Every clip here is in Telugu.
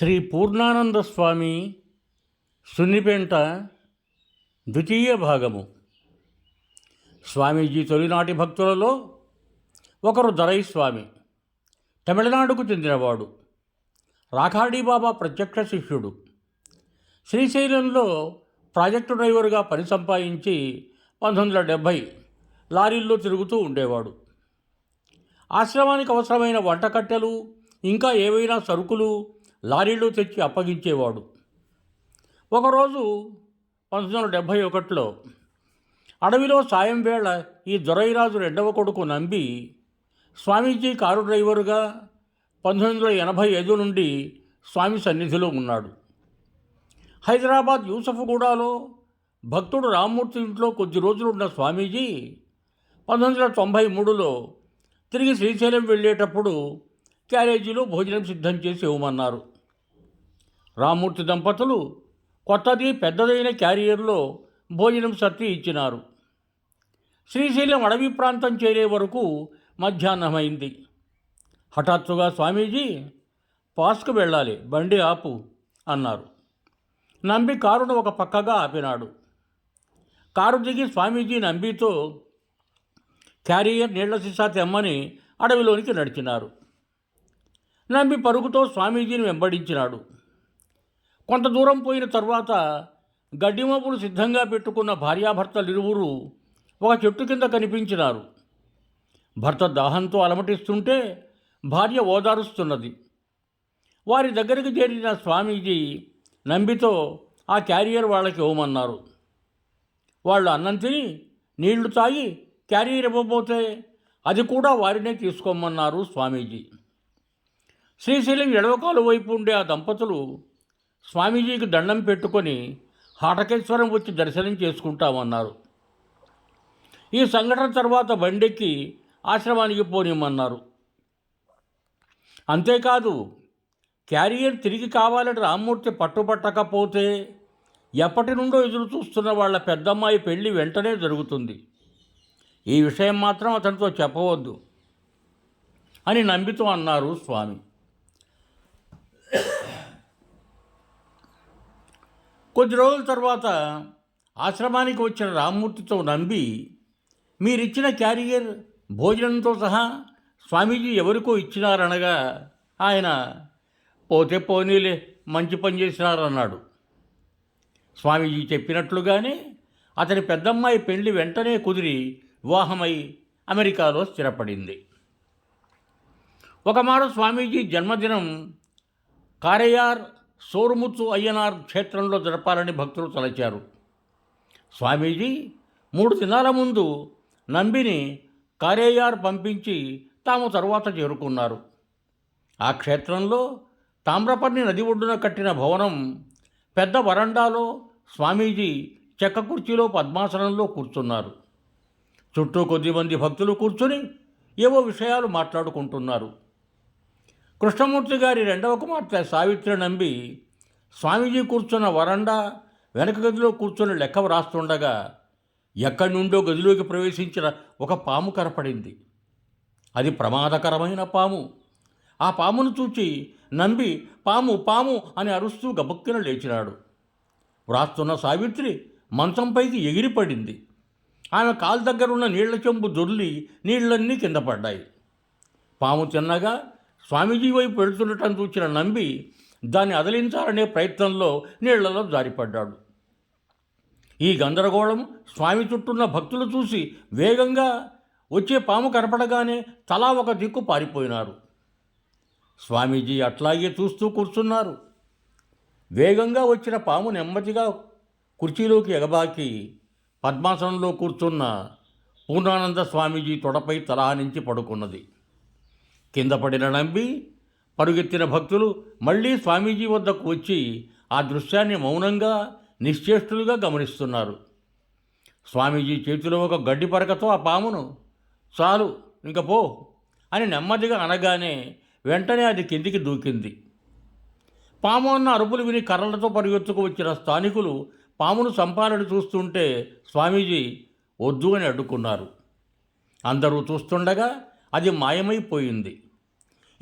శ్రీ పూర్ణానంద స్వామి సున్నిపెంట ద్వితీయ భాగము. స్వామీజీ తొలినాటి భక్తులలో ఒకరు దరై స్వామి తమిళనాడుకు చెందినవాడు. రాఖాడీ బాబా ప్రత్యక్ష శిష్యుడు. శ్రీశైలంలో ప్రాజెక్టు డ్రైవర్గా పని సంపాదించి పంతొమ్మిది వందల డెబ్భై లారీల్లో తిరుగుతూ ఉండేవాడు. ఆశ్రమానికి అవసరమైన వంటకట్టెలు ఇంకా ఏవైనా సరుకులు లారీలో తెచ్చి అప్పగించేవాడు. ఒకరోజు పంతొమ్మిది వందల డెబ్భై ఒకటిలో అడవిలో సాయం వేళ ఈ దొరైరాజు రెండవ కొడుకు నంబి స్వామీజీ కారు డ్రైవరుగా పంతొమ్మిది వందల ఎనభై ఐదు నుండి స్వామి సన్నిధిలో ఉన్నాడు. హైదరాబాద్ యూసఫ్గూడలో భక్తుడు రామ్మూర్తి ఇంట్లో కొద్ది రోజులు ఉన్న స్వామీజీ పంతొమ్మిది వందల తొంభై మూడులో తిరిగి శ్రీశైలం వెళ్ళేటప్పుడు క్యారేజీలో భోజనం సిద్ధం చేసి ఇవ్వమన్నారు. రామూర్తి దంపతులు కొత్తది పెద్దదైన క్యారియర్లో భోజనం సర్తి ఇచ్చినారు. శ్రీశైలం అడవి ప్రాంతం చేరే వరకు మధ్యాహ్నమైంది. హఠాత్తుగా స్వామీజీ పాస్కు వెళ్ళాలి బండి ఆపు అన్నారు. నంబి కారును ఒక పక్కగా ఆపినాడు. కారు దిగి స్వామీజీ నంబితో క్యారియర్ నీళ్ళ సీసా తెమ్మని అడవిలోనికి నడిచినారు. నంబి పరుగుతో స్వామీజీని వెంబడించినాడు. కొంత దూరం పోయిన తర్వాత గడ్డిమపులు సిద్ధంగా పెట్టుకున్న భార్యాభర్తలిరువురు ఒక చెట్టు కింద కనిపించినారు. భర్త దాహంతో అలమటిస్తుంటే భార్య ఓదారుస్తున్నది. వారి దగ్గరికి చేరిన స్వామీజీ నంబితో ఆ క్యారియర్ వాళ్ళకి ఇవ్వమన్నారు. వాళ్ళు అన్నం తిని నీళ్ళు తాగి క్యారియర్ ఇవ్వబోతే అది కూడా వారినే తీసుకోమన్నారు స్వామీజీ. శ్రీశైలం ఎడవకాలు వైపు ఉండే ఆ దంపతులు స్వామీజీకి దండం పెట్టుకొని హాటకేశ్వరం వచ్చి దర్శనం చేసుకుంటామన్నారు. ఈ సంఘటన తర్వాత బండెక్కి ఆశ్రమానికి పోనిమ్మన్నారు. అంతేకాదు క్యారియర్ తిరిగి కావాలని రామ్మూర్తి పట్టుపట్టకపోతే ఎప్పటి నుండో ఎదురు చూస్తున్న వాళ్ళ పెద్దమ్మాయి పెళ్ళి వెంటనే జరుగుతుంది. ఈ విషయం మాత్రం అతనితో చెప్పవద్దు అని నంబితో అన్నారు స్వామి. కొద్ది రోజుల తర్వాత ఆశ్రమానికి వచ్చిన రామ్మూర్తితో నంబి మీరిచ్చిన క్యారియర్ భోజనంతో సహా స్వామీజీ ఎవరికో ఇచ్చినారనగా ఆయన పోతే పోనీలే మంచి పని చేసినారన్నాడు. స్వామీజీ చెప్పినట్లుగానే అతని పెద్దమ్మాయి పెళ్ళి వెంటనే కుదిరి వివాహమై అమెరికాలో స్థిరపడింది. ఒకమారు స్వామీజీ జన్మదినం కారయార్ సోరుముత్తు అయ్యనార్ క్షేత్రంలో జరపాలని భక్తులు తలచారు. స్వామీజీ మూడు దినాల ముందు నంబిని కారేయార్ పంపించి తాము తరువాత చేరుకున్నారు. ఆ క్షేత్రంలో తామ్రపర్ణి నది ఒడ్డున కట్టిన భవనం పెద్ద వరండాలో స్వామీజీ చెక్క కుర్చీలో పద్మాసనంలో కూర్చున్నారు. చుట్టూ కొద్దిమంది భక్తులు కూర్చుని ఏవో విషయాలు మాట్లాడుకుంటున్నారు. కృష్ణమూర్తి గారి రెండవ కుమార్తె సావిత్రి నంబి స్వామీజీ కూర్చున్న వరండా వెనక గదిలో కూర్చొని లెక్క వ్రాస్తుండగా ఎక్కడి నుండో గదిలోకి ప్రవేశించిన ఒక పాము కనపడింది. అది ప్రమాదకరమైన పాము. ఆ పామును చూచి నంబి పాము పాము అని అరుస్తూ గబుక్కిన లేచినాడు. వ్రాస్తున్న సావిత్రి మంచంపైకి ఎగిరిపడింది. ఆమె కాలు దగ్గరున్న నీళ్ళ చెంబు దొర్లి నీళ్ళన్నీ కింద పడ్డాయి. పాము తిన్నగా స్వామీజీ వైపు వెళుతుండటం చూచిన నంబి దాన్ని అదిలించాలనే ప్రయత్నంలో నీళ్ళలో జారిపడ్డాడు. ఈ గందరగోళం స్వామి చుట్టూన్న భక్తులు చూసి వేగంగా వచ్చే పాము కనపడగానే తలా ఒక దిక్కు పారిపోయినారు. స్వామీజీ అట్లాగే చూస్తూ కూర్చున్నారు. వేగంగా వచ్చిన పాము నెమ్మదిగా కుర్చీలోకి ఎగబాకి పద్మాసనంలో కూర్చున్న పూర్ణానంద స్వామీజీ తొడపై తలానించి పడుకున్నది. కింద పడిన నంబి పరుగెత్తిన భక్తులు మళ్ళీ స్వామీజీ వద్దకు వచ్చి ఆ దృశ్యాన్ని మౌనంగా నిశ్చేష్టులుగా గమనిస్తున్నారు. స్వామీజీ చేతిలో ఒక గడ్డి పరకతో ఆ పామును చాలు ఇంక పో అని నెమ్మదిగా అనగానే వెంటనే అది కిందికి దూకింది. పాము అన్న అరుపులు విని కర్రలతో పరిగెత్తుకు వచ్చిన స్థానికులు పామును చంపాలని చూస్తుంటే స్వామీజీ వద్దు అని అడ్డుకున్నారు. అందరూ చూస్తుండగా అది మాయమైపోయింది.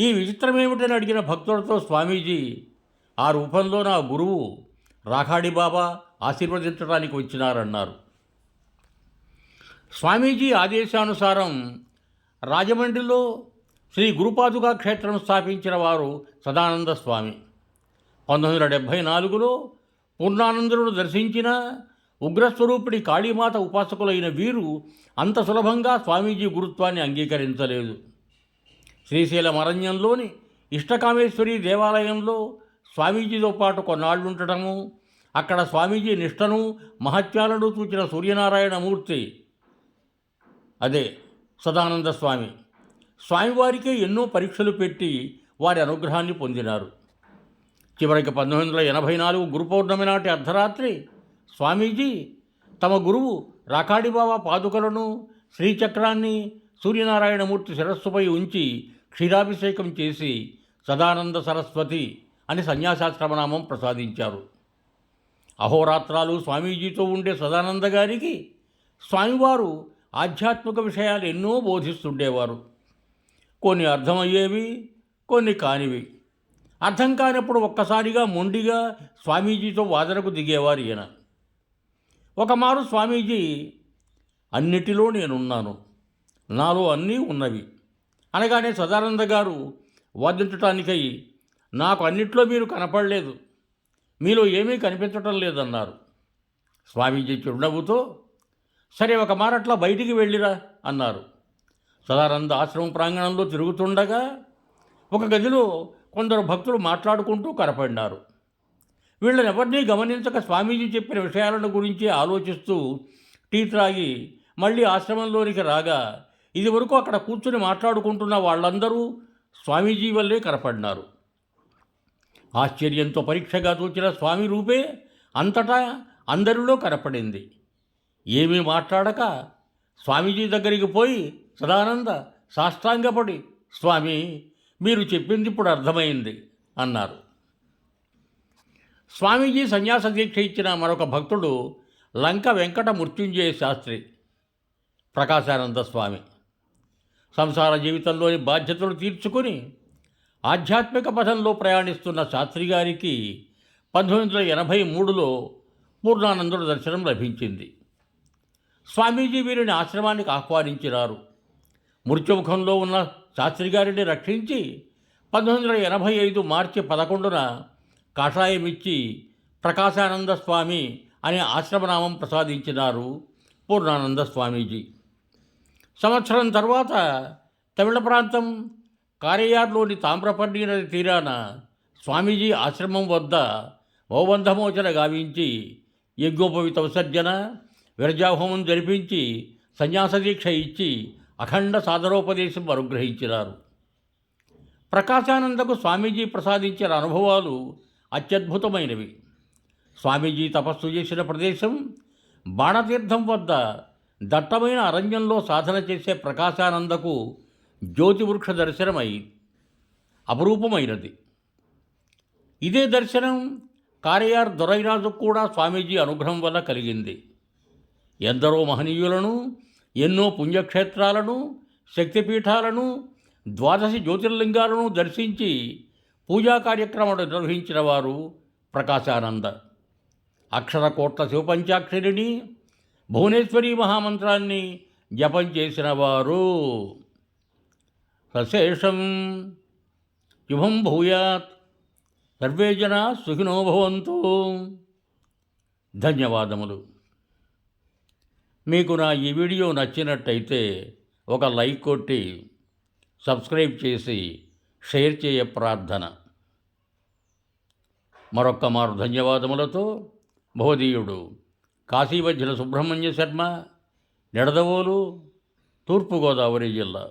ఈ విచిత్రమేమిటని అడిగిన భక్తులతో స్వామీజీ ఆ రూపంలో నా గురువు రాఖాడి బాబా ఆశీర్వదించడానికి వచ్చినారన్నారు. స్వామీజీ ఆదేశానుసారం రాజమండ్రిలో శ్రీ గురుపాదుగా క్షేత్రం స్థాపించిన వారు సదానంద స్వామి. పంతొమ్మిది వందల డెబ్భై నాలుగులో పూర్ణానందులను దర్శించిన ఉగ్రస్వరూపిణి కాళీమాత ఉపాసకులైన వీరు అంత సులభంగా స్వామీజీ గురుత్వాన్ని అంగీకరించలేదు. శ్రీశైలం అరణ్యంలోని ఇష్టకామేశ్వరి దేవాలయంలో స్వామీజీతో పాటు కొన్నాళ్ళుండటము అక్కడ స్వామీజీ నిష్టను మహత్యాలను చూచిన సూర్యనారాయణమూర్తి అదే సదానంద స్వామి. స్వామివారికే ఎన్నో పరీక్షలు పెట్టి వారి అనుగ్రహాన్ని పొందినారు. చివరికి పంతొమ్మిది వందల ఎనభై నాలుగు గురు పౌర్ణమి నాటి అర్ధరాత్రి స్వామీజీ తమ గురువు రాకాడిబాబా పాదుకలను శ్రీచక్రాన్ని సూర్యనారాయణమూర్తి శిరస్సుపై ఉంచి క్షీరాభిషేకం చేసి సదానంద సరస్వతి అని సన్యాసాశ్రమనామం ప్రసాదించారు. అహోరాత్రాలు స్వామీజీతో ఉండే సదానంద గారికి స్వామివారు ఆధ్యాత్మిక విషయాలు ఎన్నో బోధిస్తుండేవారు. కొన్ని అర్థమయ్యేవి కొన్ని కానివి. అర్థం కానప్పుడు ఒక్కసారిగా మొండిగా స్వామీజీతో వాదనకు దిగేవారు ఈయన. ఒకమారు స్వామీజీ అన్నిటిలో నేనున్నాను. నాలో అన్నీ ఉన్నవి. అనగానే సదానంద గారు వాదించటానికై నాకు అన్నిట్లో మీరు కనపడలేదు. మీలో ఏమీ కనిపించటం లేదన్నారు. స్వామీజీ చిరునవ్వుతో సరే ఒక మారట్లా బయటికి వెళ్ళిరా అన్నారు. సదానంద ఆశ్రమం ప్రాంగణంలో తిరుగుతుండగా ఒక గదిలో కొందరు భక్తులు మాట్లాడుకుంటూ కనపడినారు. వీళ్ళని ఎవరినీ గమనించక స్వామీజీ చెప్పిన విషయాలను గురించి ఆలోచిస్తూ టీ త్రాగి మళ్ళీ ఆశ్రమంలోనికి రాగా ఇదివరకు అక్కడ కూర్చుని మాట్లాడుకుంటున్న వాళ్ళందరూ స్వామీజీ వల్లే కనపడినారు. ఆశ్చర్యంతో పరీక్షగా చూచిన స్వామి రూపే అంతటా అందరిలో కనపడింది. ఏమీ మాట్లాడక స్వామీజీ దగ్గరికి పోయి సదానంద సాష్టాంగపడి స్వామి మీరు చెప్పింది ఇప్పుడు అర్థమైంది అన్నారు. స్వామీజీ సన్యాస దీక్ష ఇచ్చిన మరొక భక్తుడు లంక వెంకట మృత్యుంజయ శాస్త్రి ప్రకాశానంద స్వామి. సంసార జీవితంలోని బాధ్యతలు తీర్చుకొని ఆధ్యాత్మిక పథంలో ప్రయాణిస్తున్న శాస్త్రి గారికి పంతొమ్మిది వందల ఎనభై మూడులో పూర్ణానందుడు దర్శనం లభించింది. స్వామీజీ వీరిని ఆశ్రమానికి ఆహ్వానించినారు. మృత్యుముఖంలో ఉన్న శాస్త్రి గారిని రక్షించి పంతొమ్మిది వందల ఎనభై ఐదు మార్చి పదకొండున కాషాయమిచ్చి ప్రకాశానంద స్వామి అనే ఆశ్రమనామం ప్రసాదించినారు పూర్ణానంద స్వామీజీ సంవత్సరం తర్వాత తమిళ ప్రాంతం కారయార్లోని తామ్రపర్ణి నది తీరాన స్వామీజీ ఆశ్రమం వద్ద ఓబంధమోచన గావించి యజ్ఞోపవిత విసర్జన విరజాహోమం జరిపించి సన్యాస దీక్ష ఇచ్చి అఖండ సాధనోపదేశం అనుగ్రహించినారు. ప్రకాశానందకు స్వామీజీ ప్రసాదించిన అనుభవాలు అత్యద్భుతమైనవి. స్వామీజీ తపస్సు చేసిన ప్రదేశం బాణతీర్థం వద్ద దట్టమైన అరణ్యంలో సాధన చేసే ప్రకాశానందకు జ్యోతివృక్ష దర్శనమై అపురూపమైనది. ఇదే దర్శనం కారయార్ దొరైరాజు కూడా స్వామీజీ అనుగ్రహం వల్ల కలిగింది. ఎందరో మహనీయులను ఎన్నో పుణ్యక్షేత్రాలను శక్తిపీఠాలను ద్వాదశి జ్యోతిర్లింగాలను దర్శించి పూజా కార్యక్రమాలు నిర్వహించిన వారు ప్రకాశానంద. అక్షర కోట్ల శివపంచాక్షరిని భువనేశ్వరి మహామంత్రాన్ని జపం చేసిన వారు. సశేషం శుభం భూయాత్. సర్వే జనా సుఖినో భవంతు. ధన్యవాదములు. మీకు నా ఈ వీడియో నచ్చినట్టయితే ఒక లైక్ కొట్టి సబ్స్క్రైబ్ చేసి షేర్ చేయ ప్రార్థన. మరొక్క మారు ధన్యవాదములతో భవదీయుడు కాశీవజ్జల సుబ్రహ్మణ్య శర్మ నిడదవోలు తూర్పుగోదావరి జిల్లా.